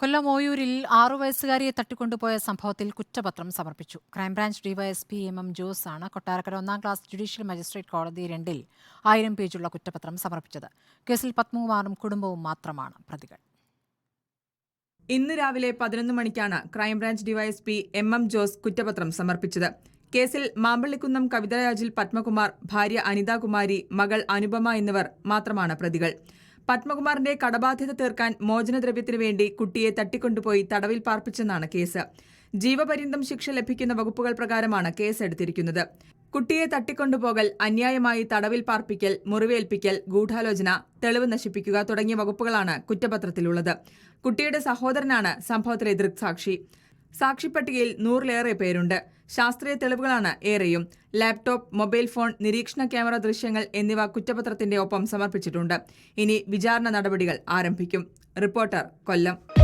കൊല്ലം ഓയൂരിൽ ആറു വയസ്സുകാരിയെ തട്ടിക്കൊണ്ടുപോയ സംഭവത്തിൽ കുറ്റപത്രം സമർപ്പിച്ചു. Crime branch DySP M M Jose ആണ് കൊട്ടാരക്കര ഒന്നാം ക്ലാസ് ജുഡീഷ്യൽ മജിസ്ട്രേറ്റ് കോടതി രണ്ടിൽ ആയിരം പേജുള്ള കുറ്റപത്രം സമർപ്പിച്ചത്. കേസിൽ പത്മകുമാറും കുടുംബവും മാത്രമാണ് പ്രതികൾ. ഇന്ന് രാവിലെ പതിനൊന്ന് മണിക്കാണ് crime branch DySP M M Jose കുറ്റപത്രം സമർപ്പിച്ചത്. കേസിൽ മാമ്പള്ളിക്കുന്നം കവിതരാജിൽ പത്മകുമാർ ഭാര്യ അനിതാകുമാരി മകൾ അനുപമ എന്നിവർ മാത്രമാണ് പ്രതികൾ. പത്മകുമാറിന്റെ കടബാധ്യത തീർക്കാൻ മോചനദ്രവ്യത്തിനു വേണ്ടി കുട്ടിയെ തട്ടിക്കൊണ്ടുപോയി തടവിൽ പാർപ്പിച്ചെന്നാണ് കേസ്. ജീവപര്യന്തം ശിക്ഷ ലഭിക്കുന്ന വകുപ്പുകൾ പ്രകാരമാണ് കേസെടുത്തിരിക്കുന്നത് കുട്ടിയെ തട്ടിക്കൊണ്ടുപോകൽ അന്യായമായി തടവിൽ പാർപ്പിക്കൽ മുറിവേൽപ്പിക്കൽ ഗൂഢാലോചന തെളിവ് നശിപ്പിക്കുക തുടങ്ങിയ വകുപ്പുകളാണ് കുറ്റപത്രത്തിലുള്ളത്. കുട്ടിയുടെ സഹോദരനാണ് സംഭവത്തിലെ ദൃക്സാക്ഷി. സാക്ഷിപ്പട്ടികയിൽ നൂറിലേറെ പേരുണ്ട്. ശാസ്ത്രീയ തെളിവുകളാണ് ഏറെയും. ലാപ്ടോപ്പ് മൊബൈൽ ഫോൺ നിരീക്ഷണ ക്യാമറ ദൃശ്യങ്ങൾ എന്നിവ കുറ്റപത്രത്തിന്റെ ഒപ്പം സമർപ്പിച്ചിട്ടുണ്ട്. ഇനി വിചാരണ നടപടികൾ ആരംഭിക്കും. റിപ്പോർട്ടർ കൊല്ലം.